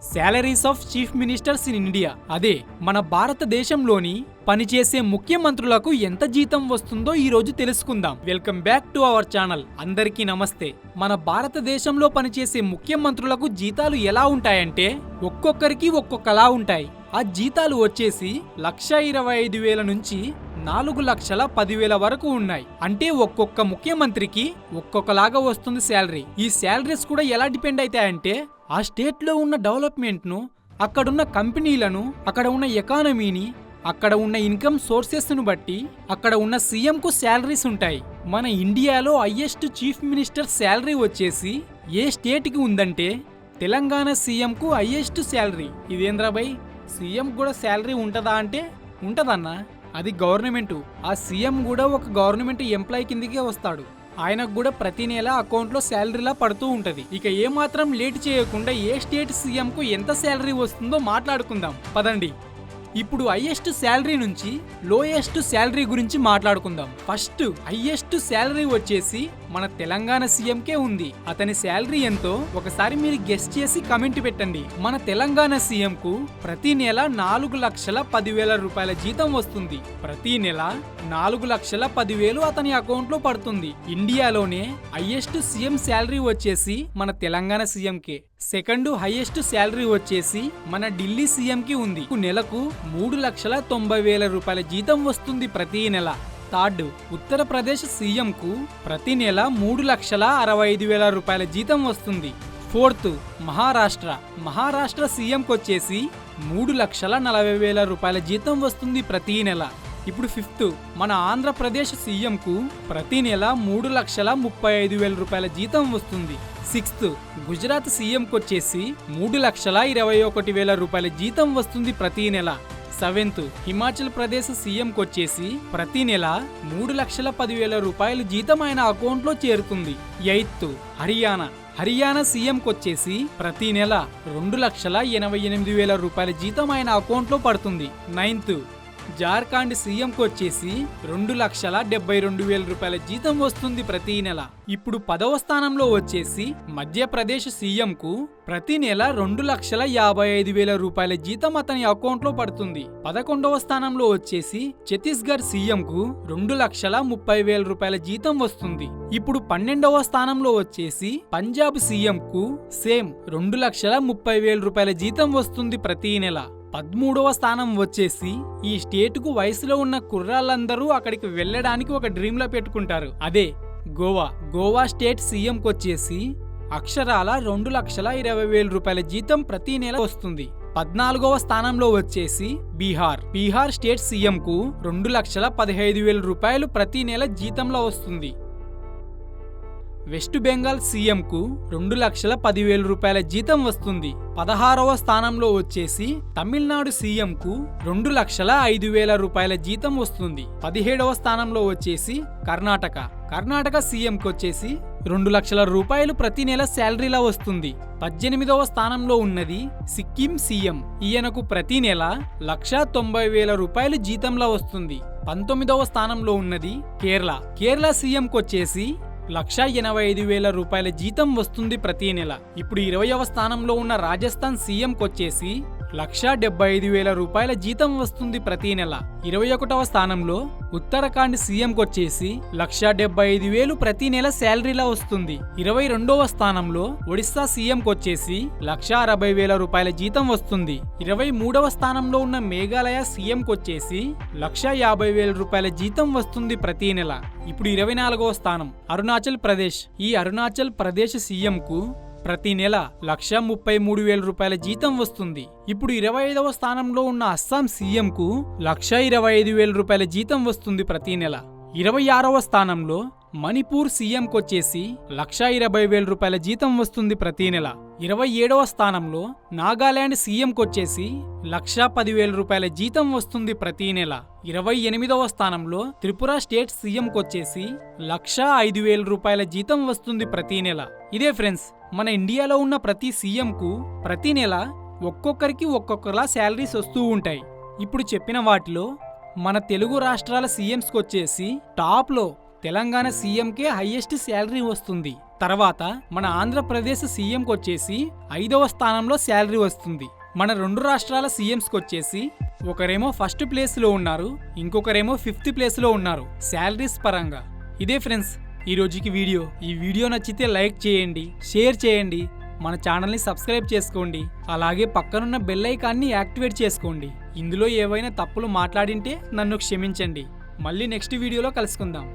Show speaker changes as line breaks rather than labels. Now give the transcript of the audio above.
Salaries of chief ministers in India అదే మన భారతదేశంలోని పనిచేసే ముఖ్యమంత్రులకు ఎంత జీతం వస్తుందో ఈ రోజు తెలుసుకుందాం. Welcome back to our channel అందరికీ నమస్తే. మన భారతదేశంలో పనిచేసే ముఖ్యమంత్రులకు జీతాలు ఎలా ఉంటాయంటే ఒక్కొక్కరికి ఒక్కొక్కలా ఉంటాయి. ఆ జీతాలు వచ్చేసి లక్ష ఇరవై ఐదు వేల నుంచి నాలుగు లక్షల పదివేల వరకు ఉన్నాయి. అంటే ఒక్కొక్క ముఖ్యమంత్రికి ఒక్కొక్కలాగా వస్తుంది శాలరీ. ఈ శాలరీస్ కూడా ఎలా డిపెండ్ అవుతాయంటే ఆ స్టేట్లో ఉన్న డెవలప్మెంట్ను అక్కడున్న కంపెనీలను అక్కడ ఉన్న ఎకానమీని అక్కడ ఉన్న ఇన్కమ్ సోర్సెస్ను బట్టి అక్కడ ఉన్న సీఎంకు శాలరీస్ ఉంటాయి. మన ఇండియాలో హయ్యెస్ట్ చీఫ్ మినిస్టర్ శాలరీ వచ్చేసి ఏ స్టేట్కి ఉందంటే తెలంగాణ సీఎంకు హయ్యెస్ట్ శాలరీ. ఇదేంద్రాబాయ్ సీఎం కూడా శాలరీ ఉంటుందా అంటే ఉంటుందన్నా. అది గవర్నమెంట్. ఆ సీఎం కూడా ఒక గవర్నమెంట్ ఎంప్లాయ్ కిందకే వస్తాడు. ఆయనకు కూడా ప్రతి నెల అకౌంట్లో శాలరీలా పడుతూ ఉంటది. ఇక ఏమాత్రం లేట్ చేయకుండా ఏ స్టేట్ సీఎం కు ఎంత శాలరీ వస్తుందో మాట్లాడుకుందాం. పదండి. ఇప్పుడు హైయెస్ట్ శాలరీ నుంచి లోయెస్ట్ శాలరీ గురించి మాట్లాడుకుందాం. ఫస్ట్ హైయెస్ట్ శాలరీ వచ్చేసి మన తెలంగాణ సీఎం కే ఉంది. అతని శాలరీ ఎంతో. ఒకసారి మీరు గెస్ట్ చేసి కమెంట్ పెట్టండి. మన తెలంగాణ సీఎం కు ప్రతి నెల నాలుగు లక్షల పదివేల రూపాయల జీతం వస్తుంది. ప్రతి నెల నాలుగు లక్షల పదివేలు అతని అకౌంట్లో పడుతుంది. ఇండియాలోనే హైయెస్ట్ సీఎం శాలరీ వచ్చేసి మన తెలంగాణ సీఎం కే సెకండ్ హైయెస్ట్ శాలరీ వచ్చేసి మన ఢిల్లీ సీఎం కి ఉంది. నెలకు మూడు లక్షల తొంభై వేల రూపాయల జీతం వస్తుంది ప్రతి నెల. థర్డ్ ఉత్తరప్రదేశ్ సీఎంకు ప్రతి నెల మూడు లక్షల అరవై ఐదు వేల రూపాయల జీతం వస్తుంది. ఫోర్త్ మహారాష్ట్ర మహారాష్ట్ర సీఎంకి వచ్చేసి మూడు లక్షల నలభై వేల రూపాయల జీతం వస్తుంది ప్రతి నెల. ఇప్పుడు ఫిఫ్త్ మన ఆంధ్రప్రదేశ్ సీఎంకు ప్రతి నెల మూడు లక్షల ముప్పై ఐదు వేల రూపాయల జీతం వస్తుంది. సిక్స్త్ గుజరాత్ సీఎంకి వచ్చేసి మూడు లక్షల ఇరవై ఒకటి వేల రూపాయల జీతం వస్తుంది ప్రతి నెల. సెవెంత్ హిమాచల్ ప్రదేశ్ సీఎంకి వచ్చేసి ప్రతి నెల మూడు లక్షల పదివేల రూపాయలు జీతం ఆయన అకౌంట్లో చేరుతుంది. ఎయిత్ హర్యానా హర్యానా సీఎంకి వచ్చేసి ప్రతి నెల రెండు లక్షల ఎనభై ఎనిమిది వేల రూపాయల జీతం ఆయన అకౌంట్లో పడుతుంది. నైన్త్ జార్ఖండ్ సీఎంకు వచ్చేసి రెండు లక్షల డెబ్బై రెండు వేల రూపాయల జీతం వస్తుంది ప్రతి నెల. ఇప్పుడు పదవ స్థానంలో వచ్చేసి మధ్యప్రదేశ్ సీఎంకు ప్రతి నెల రెండు లక్షల యాభై ఐదు వేల రూపాయల జీతం అతని అకౌంట్లో పడుతుంది. పదకొండవ స్థానంలో వచ్చేసి ఛత్తీస్గఢ్ సీఎంకు రెండు లక్షల ముప్పై వేల రూపాయల జీతం వస్తుంది. ఇప్పుడు పన్నెండవ స్థానంలో వచ్చేసి పంజాబ్ సీఎంకు సేమ్ రెండు లక్షల ముప్పై వేల రూపాయల జీతం వస్తుంది ప్రతి నెల. పదమూడవ స్థానం వచ్చేసి ఈ స్టేట్కు వయసులో ఉన్న కుర్రాళ్ళందరూ అక్కడికి వెళ్ళడానికి ఒక డ్రీమ్లో పెట్టుకుంటారు. అదే గోవా. గోవా స్టేట్ సీఎంకి వచ్చేసి అక్షరాల రెండు లక్షల ఇరవై వేల రూపాయల జీతం ప్రతి నెల వస్తుంది. పద్నాలుగవ స్థానంలో వచ్చేసి బీహార్. బీహార్ స్టేట్ సీఎంకు రెండు లక్షల పదిహేను వేల రూపాయలు ప్రతి నెల జీతంలో వస్తుంది. వెస్ట్ బెంగాల్ సీఎంకు రెండు లక్షల పదివేల రూపాయల జీతం వస్తుంది. పదహారవ స్థానంలో వచ్చేసి తమిళనాడు సీఎంకు రెండు లక్షల ఐదు వేల రూపాయల జీతం వస్తుంది. పదిహేడవ స్థానంలో వచ్చేసి కర్ణాటక. కర్ణాటక సీఎంకి వచ్చేసి రెండు లక్షల రూపాయలు ప్రతి నెల శాలరీలా వస్తుంది. పద్దెనిమిదవ స్థానంలో ఉన్నది సిక్కిం సీఎం. ఈయనకు ప్రతి నెల లక్ష తొంభై వేల రూపాయలు జీతంలా వస్తుంది. పంతొమ్మిదవ స్థానంలో ఉన్నది కేరళ. కేరళ సీఎంకి వచ్చేసి లక్ష ఎనభై ఐదు వేల రూపాయల జీతం వస్తుంది ప్రతి నెల. ఇప్పుడు ఇరవయవ స్థానంలో ఉన్న రాజస్థాన్ సీఎంకొచ్చేసి లక్ష డెబ్బై ఐదు వేల రూపాయల జీతం వస్తుంది ప్రతి నెల. ఇరవై ఒకటవ స్థానంలో ఉత్తరాఖండ్ సీఎంకి వచ్చేసి లక్ష డెబ్బై ఐదు వేలు ప్రతి నెల శాలరీలా వస్తుంది. ఇరవై రెండవ స్థానంలో ఒడిస్సా సీఎంకి వచ్చేసి లక్ష అరవై వేల రూపాయల జీతం వస్తుంది. ఇరవై మూడవ స్థానంలో ఉన్న మేఘాలయ సీఎంకి వచ్చేసి లక్ష యాభై వేల రూపాయల జీతం వస్తుంది ప్రతి నెల. ఇప్పుడు ఇరవై నాలుగవ స్థానం అరుణాచల్ ప్రదేశ్. ఈ అరుణాచల్ ప్రదేశ్ సీఎంకు ప్రతి నెల లక్ష ముప్పై మూడు వేల రూపాయల జీతం వస్తుంది. ఇప్పుడు ఇరవై ఐదవ స్థానంలో ఉన్న అస్సాం సీఎంకు లక్ష ఇరవై ఐదు వేల రూపాయల జీతం వస్తుంది ప్రతి నెల. ఇరవై ఆరవ స్థానంలో మణిపూర్ సీఎంకి వచ్చేసి ఇరవై వేల రూపాయల జీతం వస్తుంది ప్రతి నెల. ఇరవై ఏడవ స్థానంలో నాగాలాండ్ సీఎంకి వచ్చేసి లక్ష పదివేల రూపాయల జీతం వస్తుంది ప్రతి నెల. ఇరవై ఎనిమిదవ స్థానంలో త్రిపుర స్టేట్ సీఎంకి వచ్చేసి లక్ష ఐదు వేల రూపాయల జీతం వస్తుంది ప్రతి నెల. ఇదే ఫ్రెండ్స్ మన ఇండియాలో ఉన్న ప్రతి సీఎంకు ప్రతి నెల ఒక్కొక్కరికి ఒక్కొక్కలా శాలరీస్ వస్తూ ఉంటాయి. ఇప్పుడు చెప్పిన వాటిలో మన తెలుగు రాష్ట్రాల సీఎంస్కి వచ్చేసి టాప్లో తెలంగాణ సీఎంకే హైయెస్ట్ శాలరీ వస్తుంది. తర్వాత మన ఆంధ్రప్రదేశ్ సీఎంకి వచ్చేసి ఐదవ స్థానంలో శాలరీ వస్తుంది. మన రెండు రాష్ట్రాల సీఎంస్కి వచ్చేసి ఒకరేమో ఫస్ట్ ప్లేస్లో ఉన్నారు ఇంకొకరేమో ఫిఫ్త్ ప్లేస్లో ఉన్నారు శాలరీస్ పరంగా. ఇదే ఫ్రెండ్స్ ఈ రోజుకి వీడియో. ఈ వీడియో నచ్చితే లైక్ చేయండి షేర్ చేయండి మన ఛానల్ని సబ్స్క్రైబ్ చేసుకోండి అలాగే పక్కనున్న బెల్ ఐకాన్ని యాక్టివేట్ చేసుకోండి. ఇందులో ఏవైనా తప్పులు మాట్లాడింటే నన్ను క్షమించండి. మళ్ళీ నెక్స్ట్ వీడియోలో కలుసుకుందాం.